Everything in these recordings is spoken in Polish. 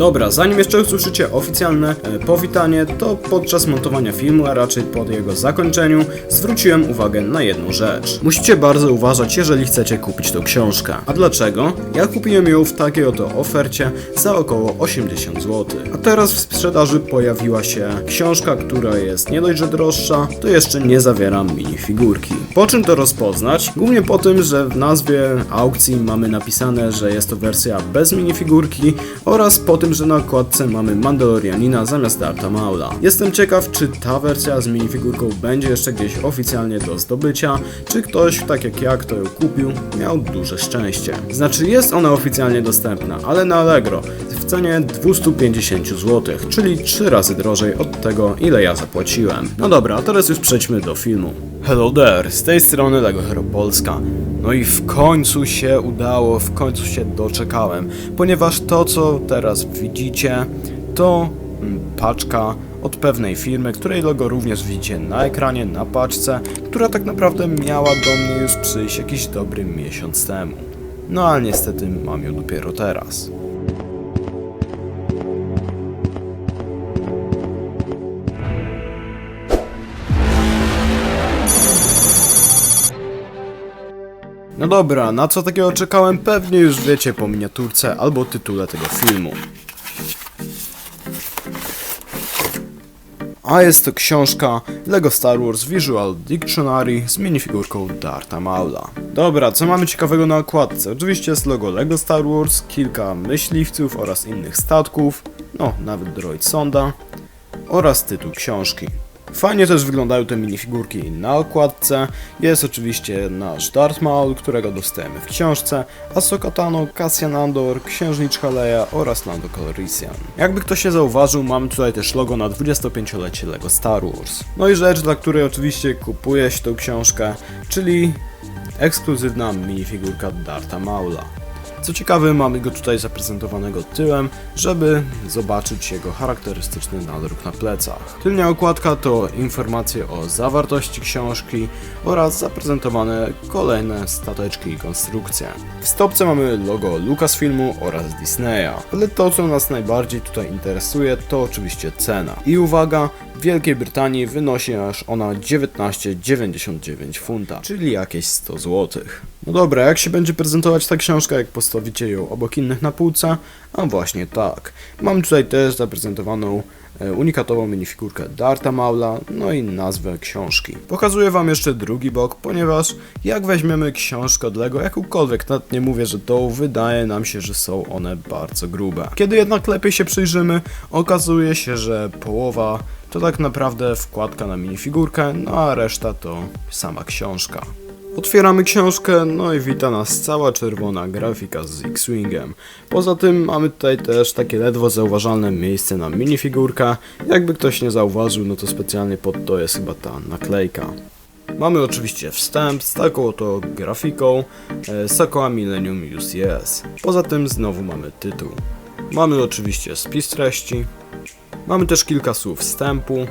Dobra, zanim jeszcze usłyszycie oficjalne e, powitanie, to podczas montowania filmu, a raczej po jego zakończeniu, zwróciłem uwagę na jedną rzecz. Musicie bardzo uważać, jeżeli chcecie kupić tą książkę. A dlaczego? Ja kupiłem ją w takiej oto ofercie za około 80 zł. A teraz w sprzedaży pojawiła się książka, która jest nie dość, że droższa, to jeszcze nie zawiera minifigurki. Po czym to rozpoznać? Głównie po tym, że w nazwie aukcji mamy napisane, że jest to wersja bez minifigurki oraz po tym, że na okładce mamy Mandalorianina zamiast Darta Maula. Jestem ciekaw, czy ta wersja z minifigurką będzie jeszcze gdzieś oficjalnie do zdobycia, czy ktoś, tak jak ja, kto ją kupił, miał duże szczęście. Znaczy jest ona oficjalnie dostępna, ale na Allegro cenie 250 zł, czyli 3 razy drożej od tego, ile ja zapłaciłem. No dobra, a teraz już przejdźmy do filmu. Hello there, z tej strony Lego Hero Polska. No i w końcu się udało, w końcu się doczekałem, ponieważ to co teraz widzicie to mm, paczka od pewnej firmy, której logo również widzicie na ekranie, na paczce, która tak naprawdę miała do mnie już przyjść jakiś dobry miesiąc temu. No ale niestety mam ją dopiero teraz. Dobra, na co takiego czekałem pewnie już wiecie po miniaturce albo tytule tego filmu. A jest to książka LEGO Star Wars Visual Dictionary z minifigurką Darta Maula. Dobra, co mamy ciekawego na okładce? Oczywiście jest logo LEGO Star Wars, kilka myśliwców oraz innych statków, no nawet droid sonda oraz tytuł książki. Fajnie też wyglądają te minifigurki na okładce. Jest oczywiście nasz Darth Maul, którego dostajemy w książce, Ahsoka Tano, Cassian Andor, Księżniczka Leia oraz Lando Calrissian. Jakby ktoś nie zauważył, mamy tutaj też logo na 25-lecie LEGO Star Wars. No i rzecz, dla której oczywiście kupuje się tą książkę, czyli ekskluzywna minifigurka Darta Maula. Co ciekawe, mamy go tutaj zaprezentowanego tyłem, żeby zobaczyć jego charakterystyczny nadruk na plecach. Tylnia okładka to informacje o zawartości książki oraz zaprezentowane kolejne stateczki i konstrukcje. W stopce mamy logo Lucasfilmu oraz Disneya, ale to co nas najbardziej tutaj interesuje to oczywiście cena. I uwaga, w Wielkiej Brytanii wynosi aż ona 19,99 funta, czyli jakieś 100 zł. No dobra, jak się będzie prezentować ta książka, jak postawicie ją obok innych na półce? A właśnie tak. Mam tutaj też zaprezentowaną e, unikatową minifigurkę Darta Maula, no i nazwę książki. Pokazuję wam jeszcze drugi bok, ponieważ jak weźmiemy książkę od Lego, jakąkolwiek, nawet nie mówię, że to wydaje nam się, że są one bardzo grube. Kiedy jednak lepiej się przyjrzymy, okazuje się, że połowa to tak naprawdę wkładka na minifigurkę, no a reszta to sama książka. Otwieramy książkę, no i wita nas cała czerwona grafika z X-Wingiem. Poza tym mamy tutaj też takie ledwo zauważalne miejsce na minifigurkę. Jakby ktoś nie zauważył, no to specjalnie pod to jest chyba ta naklejka. Mamy oczywiście wstęp z taką oto grafiką e, Sokoła Millennium UCS. Poza tym znowu mamy tytuł. Mamy oczywiście spis treści, Mamy też kilka słów wstępu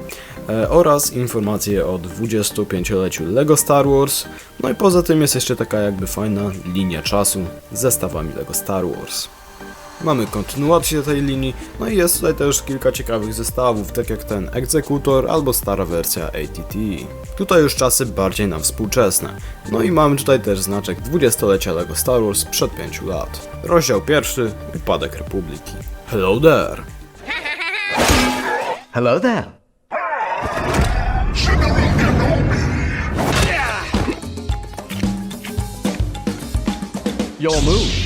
e, oraz informacje o 25-leciu LEGO Star Wars. No i poza tym jest jeszcze taka jakby fajna linia czasu z zestawami LEGO Star Wars. Mamy kontynuację tej linii, no i jest tutaj też kilka ciekawych zestawów, tak jak ten Executor albo stara wersja ATT. Tutaj już czasy bardziej nam współczesne. No i mamy tutaj też znaczek 20-lecia LEGO Star Wars sprzed 5 lat. Rozdział pierwszy, Upadek Republiki. Hello there! Hello there. Your move.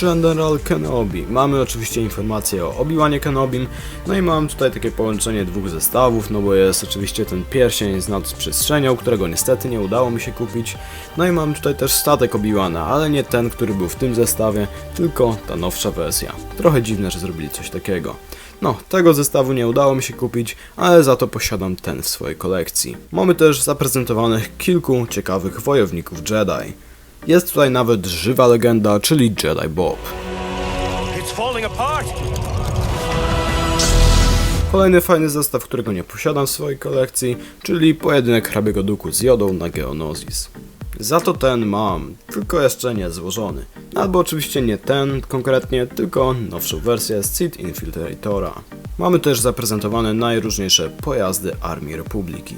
General Kenobi. Mamy oczywiście informacje o Obi-Wanie Kenobim, no i mam tutaj takie połączenie dwóch zestawów, no bo jest oczywiście ten pierścień z nad przestrzenią, którego niestety nie udało mi się kupić, no i mam tutaj też statek Obi-Wana, ale nie ten, który był w tym zestawie, tylko ta nowsza wersja. Trochę dziwne, że zrobili coś takiego. No, tego zestawu nie udało mi się kupić, ale za to posiadam ten w swojej kolekcji. Mamy też zaprezentowanych kilku ciekawych wojowników Jedi. Jest tutaj nawet żywa legenda, czyli Jedi Bob. Kolejny fajny zestaw, którego nie posiadam w swojej kolekcji, czyli pojedynek hrabiego duku z Jodą na Geonosis. Za to ten mam, tylko jeszcze nie złożony. Albo oczywiście nie ten konkretnie, tylko nowszą wersję z Seed Infiltratora. Mamy też zaprezentowane najróżniejsze pojazdy Armii Republiki.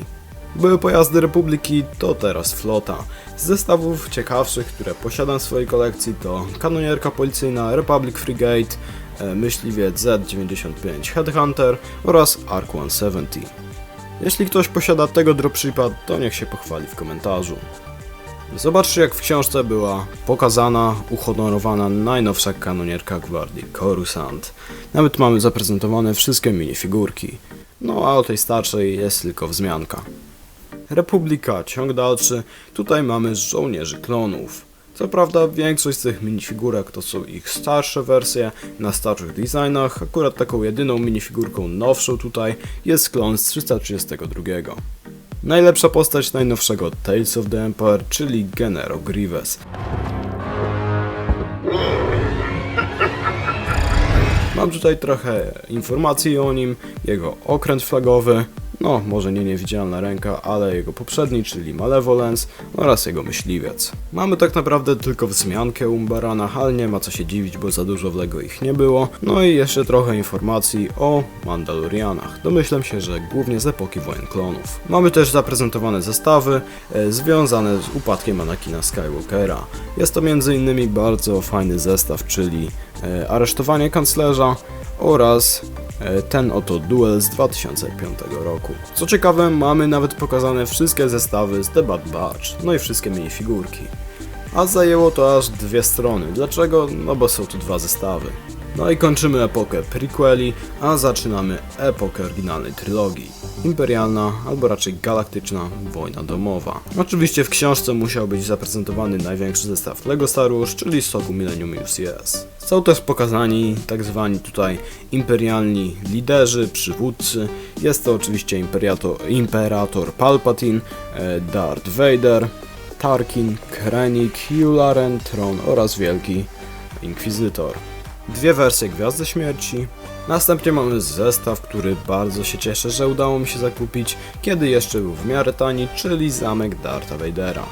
Były pojazdy Republiki, to teraz flota. Z zestawów ciekawszych, które posiadam w swojej kolekcji to kanonierka policyjna Republic Frigate, e, myśliwiec Z-95 Headhunter oraz Ark 170. Jeśli ktoś posiada tego dropshipa, to niech się pochwali w komentarzu. Zobaczcie jak w książce była pokazana, uhonorowana najnowsza kanonierka gwardii Coruscant. Nawet mamy zaprezentowane wszystkie minifigurki. No a o tej starszej jest tylko wzmianka. Republika, ciąg dalszy. Tutaj mamy żołnierzy klonów. Co prawda większość z tych minifigurek to są ich starsze wersje na starszych designach. Akurat taką jedyną minifigurką nowszą tutaj jest klon z 332. Najlepsza postać najnowszego Tales of the Empire, czyli Genero Grievous. Mam tutaj trochę informacji o nim, jego okręt flagowy, no może nie niewidzialna ręka, ale jego poprzedni, czyli Malevolence oraz jego myśliwiec. Mamy tak naprawdę tylko wzmiankę Umbarana, ale nie ma co się dziwić, bo za dużo w LEGO ich nie było. No i jeszcze trochę informacji o Mandalorianach. Domyślam się, że głównie z epoki wojen klonów. Mamy też zaprezentowane zestawy e, związane z upadkiem Anakina Skywalkera. Jest to m.in. bardzo fajny zestaw, czyli e, aresztowanie kanclerza oraz ten oto duel z 2005 roku. Co ciekawe, mamy nawet pokazane wszystkie zestawy z The Bad Batch, no i wszystkie minifigurki. A zajęło to aż dwie strony. Dlaczego? No bo są tu dwa zestawy. No i kończymy epokę prequeli, a zaczynamy epokę oryginalnej trylogii. Imperialna, albo raczej galaktyczna wojna domowa. Oczywiście w książce musiał być zaprezentowany największy zestaw LEGO Star Wars, czyli soku Millennium UCS. Są też pokazani tak zwani tutaj imperialni liderzy, przywódcy. Jest to oczywiście imperator, imperator Palpatine, e, Darth Vader, Tarkin, Krennic, Yularen, Tron oraz Wielki Inkwizytor. Dwie wersje Gwiazdy Śmierci. Następnie mamy zestaw, który bardzo się cieszę, że udało mi się zakupić, kiedy jeszcze był w miarę tani, czyli zamek Dartha Vadera.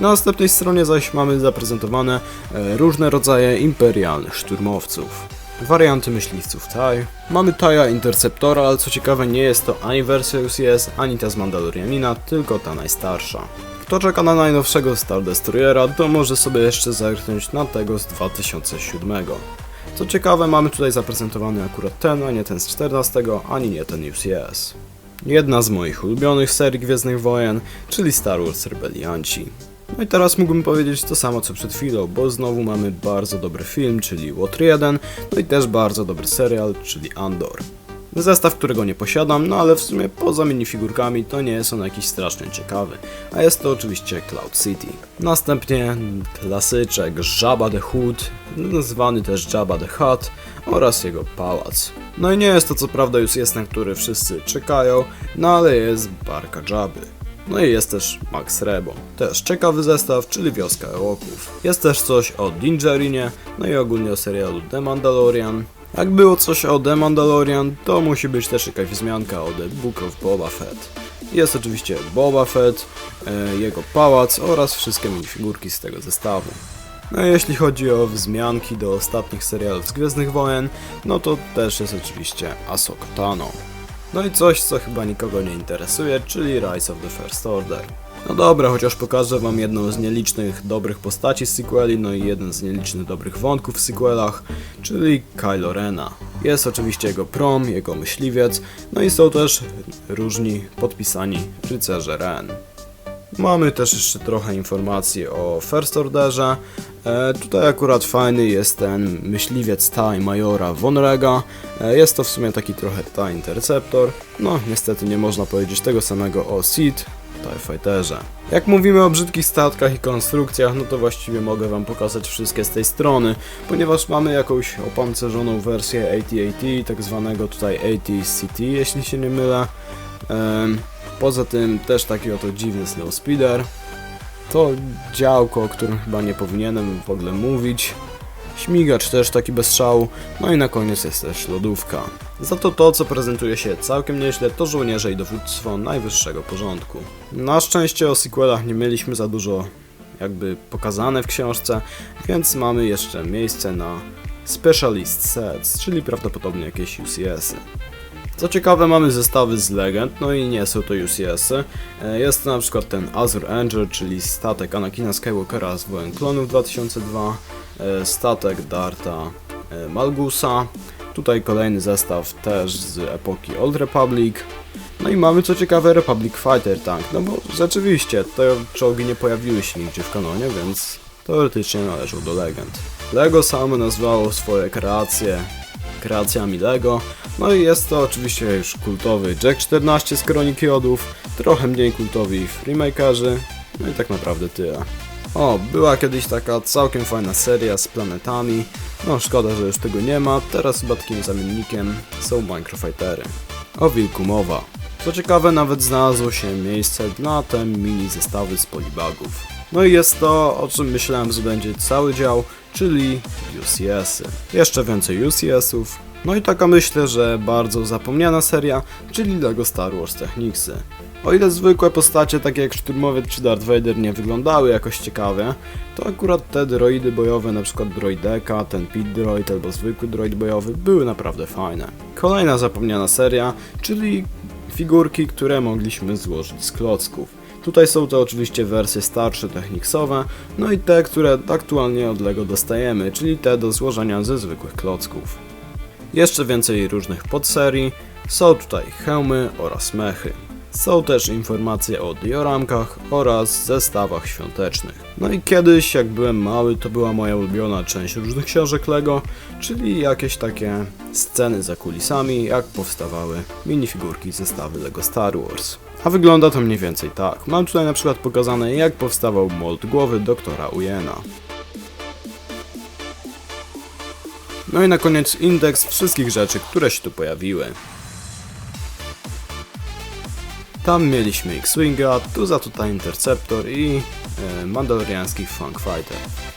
Na następnej stronie zaś mamy zaprezentowane e, różne rodzaje imperialnych szturmowców. Warianty myśliwców TIE. Mamy TIE'a Interceptora, ale co ciekawe nie jest to ani wersja UCS, ani ta z Mandalorianina, tylko ta najstarsza. Kto czeka na najnowszego Star Destroyera, to może sobie jeszcze zerknąć na tego z 2007. Co ciekawe, mamy tutaj zaprezentowany akurat ten, a nie ten z 14, ani nie ten UCS. Jedna z moich ulubionych serii Gwiezdnych Wojen, czyli Star Wars Rebelianci. No i teraz mógłbym powiedzieć to samo co przed chwilą, bo znowu mamy bardzo dobry film, czyli Łotr 1, no i też bardzo dobry serial, czyli Andor. Zestaw, którego nie posiadam, no ale w sumie poza minifigurkami to nie jest on jakiś strasznie ciekawy, a jest to oczywiście Cloud City. Następnie klasyczek Jabba the Hood, nazwany też Jabba the Hutt oraz jego pałac. No i nie jest to co prawda już jest na który wszyscy czekają, no ale jest Barka Jabby. No i jest też Max Rebo. Też ciekawy zestaw, czyli wioska Ewoków. Jest też coś o Dingerinie, no i ogólnie o serialu The Mandalorian. Jak było coś o The Mandalorian, to musi być też jakaś wzmianka o The Book of Boba Fett. Jest oczywiście Boba Fett, e, jego pałac oraz wszystkie minifigurki z tego zestawu. No jeśli chodzi o wzmianki do ostatnich serialów z Gwiezdnych Wojen, no to też jest oczywiście Ahsoka Tano. No i coś, co chyba nikogo nie interesuje, czyli Rise of the First Order. No dobra, chociaż pokażę wam jedną z nielicznych dobrych postaci z sequeli, no i jeden z nielicznych dobrych wątków w sequelach, czyli Kylo Rena. Jest oczywiście jego prom, jego myśliwiec, no i są też różni podpisani rycerze Ren. Mamy też jeszcze trochę informacji o First Orderze. E, tutaj akurat fajny jest ten myśliwiec TIE Majora Vonrega. E, jest to w sumie taki trochę TIE Interceptor. No, niestety nie można powiedzieć tego samego o Seed, Jak mówimy o brzydkich statkach i konstrukcjach, no to właściwie mogę wam pokazać wszystkie z tej strony, ponieważ mamy jakąś opancerzoną wersję AT-AT, tak zwanego tutaj AT-CT, jeśli się nie mylę. Poza tym też taki oto dziwny slow speeder. To działko, o którym chyba nie powinienem w ogóle mówić. Śmigacz też taki bez. No i na koniec jest też lodówka. Za to to, co prezentuje się całkiem nieźle, to żołnierze i dowództwo najwyższego porządku. Na szczęście o sequelach nie mieliśmy za dużo jakby pokazane w książce, więc mamy jeszcze miejsce na Specialist Sets, czyli prawdopodobnie jakieś UCS-y. Co ciekawe, mamy zestawy z legend, no i nie są to UCS-y. E, Jest to na przykład ten Azure Angel, czyli statek Anakina Skywalkera z Wojen Klonów 2002, e, statek Darta e, Malgusa, tutaj kolejny zestaw też z epoki Old Republic, no i mamy co ciekawe Republic Fighter Tank, no bo rzeczywiście te czołgi nie pojawiły się nigdzie w kanonie, więc teoretycznie należą do legend. Lego samo nazwało swoje kreacje kreacjami Lego, no i jest to oczywiście już kultowy Jack 14 z Kroniki Jodów, trochę mniej kultowi Freemakerzy, no i tak naprawdę tyle. O, była kiedyś taka całkiem fajna seria z planetami, no szkoda, że już tego nie ma, teraz chyba takim zamiennikiem są Microfightery. O wilku mowa. Co ciekawe, nawet znalazło się miejsce na te mini zestawy z polibagów. No i jest to, o czym myślałem, że będzie cały dział, czyli UCS-y. Jeszcze więcej UCS-ów. No i taka myślę, że bardzo zapomniana seria, czyli LEGO Star Wars Technicsy. O ile zwykłe postacie takie jak Szturmowiec czy Darth Vader nie wyglądały jakoś ciekawie, to akurat te droidy bojowe, przykład droideka, ten pit droid albo zwykły droid bojowy były naprawdę fajne. Kolejna zapomniana seria, czyli figurki, które mogliśmy złożyć z klocków. Tutaj są to oczywiście wersje starsze techniksowe, no i te, które aktualnie od LEGO dostajemy, czyli te do złożenia ze zwykłych klocków. Jeszcze więcej różnych podserii, są tutaj hełmy oraz mechy. Są też informacje o dioramkach oraz zestawach świątecznych. No i kiedyś, jak byłem mały, to była moja ulubiona część różnych książek LEGO, czyli jakieś takie sceny za kulisami, jak powstawały minifigurki zestawy LEGO Star Wars. A wygląda to mniej więcej tak. Mam tutaj na przykład pokazane, jak powstawał mold głowy doktora Ujena. No i na koniec indeks wszystkich rzeczy, które się tu pojawiły. Tam mieliśmy X-Winga, tu za tutaj Interceptor i e, mandaloriański Funk Fighter.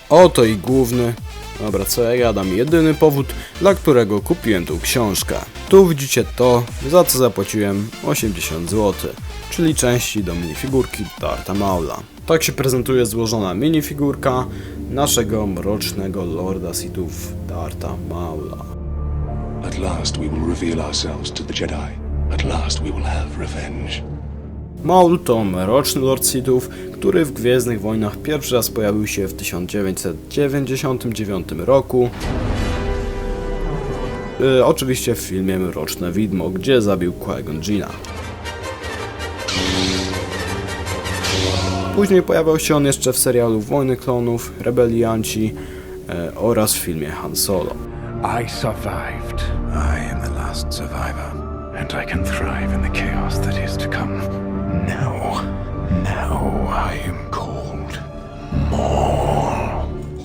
Oto i główny, dobra co ja gadam, jedyny powód, dla którego kupiłem tą książkę. Tu widzicie to, za co zapłaciłem 80 zł, czyli części do minifigurki Darta Maula. Tak się prezentuje złożona minifigurka naszego mrocznego Lorda Sithów Darta Maula. At last we will reveal ourselves to the Jedi. At last we will have revenge. Maul to mroczny Lord Sithów, który w Gwiezdnych Wojnach pierwszy raz pojawił się w 1999 roku. Y, oczywiście w filmie Mroczne Widmo, gdzie zabił Qui-Gon Później pojawiał się on jeszcze w serialu Wojny Klonów, Rebelianci e, oraz w filmie Han Solo. I survived. I am the last survivor, and I can thrive in the chaos that is to come. Now, now I am called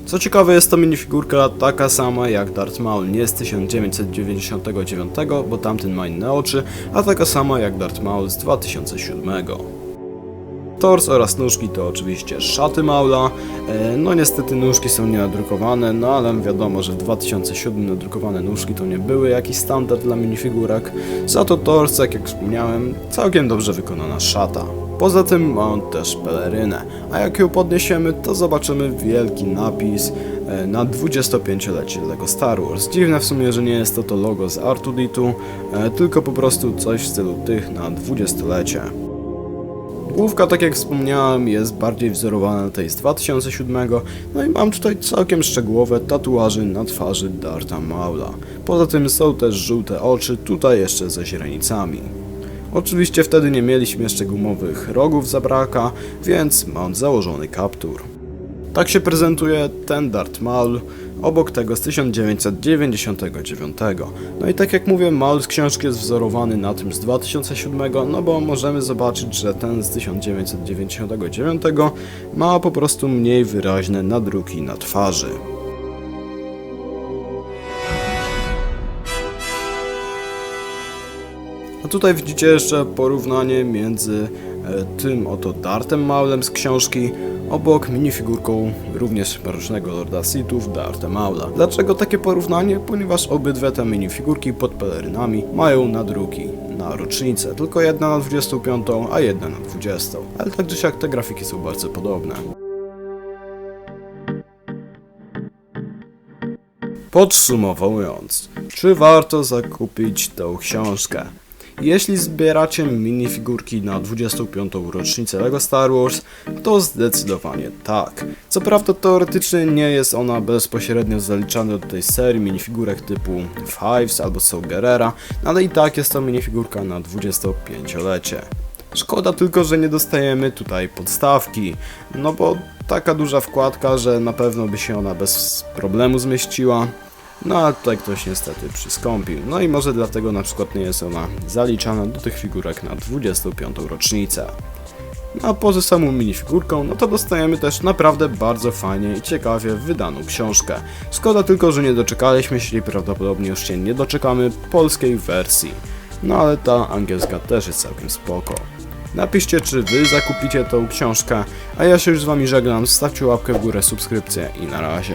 Co ciekawe jest to minifigurka taka sama jak Darth Maul, nie z 1999, bo tamten ma inne oczy, a taka sama jak Darth Maul z 2007. Tors oraz nóżki to oczywiście szaty Maula, e, no niestety nóżki są nienadrukowane, no ale wiadomo, że w 2007 nadrukowane nóżki to nie były jakiś standard dla minifigurek, za to tors, jak, jak wspomniałem, całkiem dobrze wykonana szata. Poza tym ma on też pelerynę, a jak ją podniesiemy, to zobaczymy wielki napis e, na 25-lecie LEGO Star Wars. Dziwne w sumie, że nie jest to to logo z R2D2, e, tylko po prostu coś w stylu tych na 20-lecie. Główka, tak jak wspomniałem, jest bardziej wzorowana na tej z 2007, no i mam tutaj całkiem szczegółowe tatuaże na twarzy Darta Maula. Poza tym są też żółte oczy, tutaj jeszcze ze źrenicami. Oczywiście wtedy nie mieliśmy jeszcze gumowych rogów zabraka, więc mam założony kaptur. Tak się prezentuje ten Darth Maul, obok tego z 1999. No i tak jak mówię, Maul z książki jest wzorowany na tym z 2007, no bo możemy zobaczyć, że ten z 1999 ma po prostu mniej wyraźne nadruki na twarzy. A tutaj widzicie jeszcze porównanie między E, tym oto Dartem Maulem z książki, obok minifigurką również barocznego Lorda Sithów Darta Maula. Dlaczego takie porównanie? Ponieważ obydwie te minifigurki pod pelerynami mają nadruki na rocznicę, tylko jedna na 25, a jedna na 20. Ale tak czy siak te grafiki są bardzo podobne. Podsumowując, czy warto zakupić tą książkę? Jeśli zbieracie minifigurki na 25. rocznicę LEGO Star Wars, to zdecydowanie tak. Co prawda teoretycznie nie jest ona bezpośrednio zaliczana do tej serii minifigurek typu Fives albo Soul Gerrera, ale i tak jest to minifigurka na 25-lecie. Szkoda tylko, że nie dostajemy tutaj podstawki, no bo taka duża wkładka, że na pewno by się ona bez problemu zmieściła. No ale tutaj ktoś niestety przystąpił. No i może dlatego na przykład nie jest ona zaliczana do tych figurek na 25. rocznicę. No a poza samą minifigurką, no to dostajemy też naprawdę bardzo fajnie i ciekawie wydaną książkę. Szkoda tylko, że nie doczekaliśmy się i prawdopodobnie już się nie doczekamy polskiej wersji. No ale ta angielska też jest całkiem spoko. Napiszcie, czy wy zakupicie tą książkę, a ja się już z wami żegnam, stawcie łapkę w górę, subskrypcję i na razie.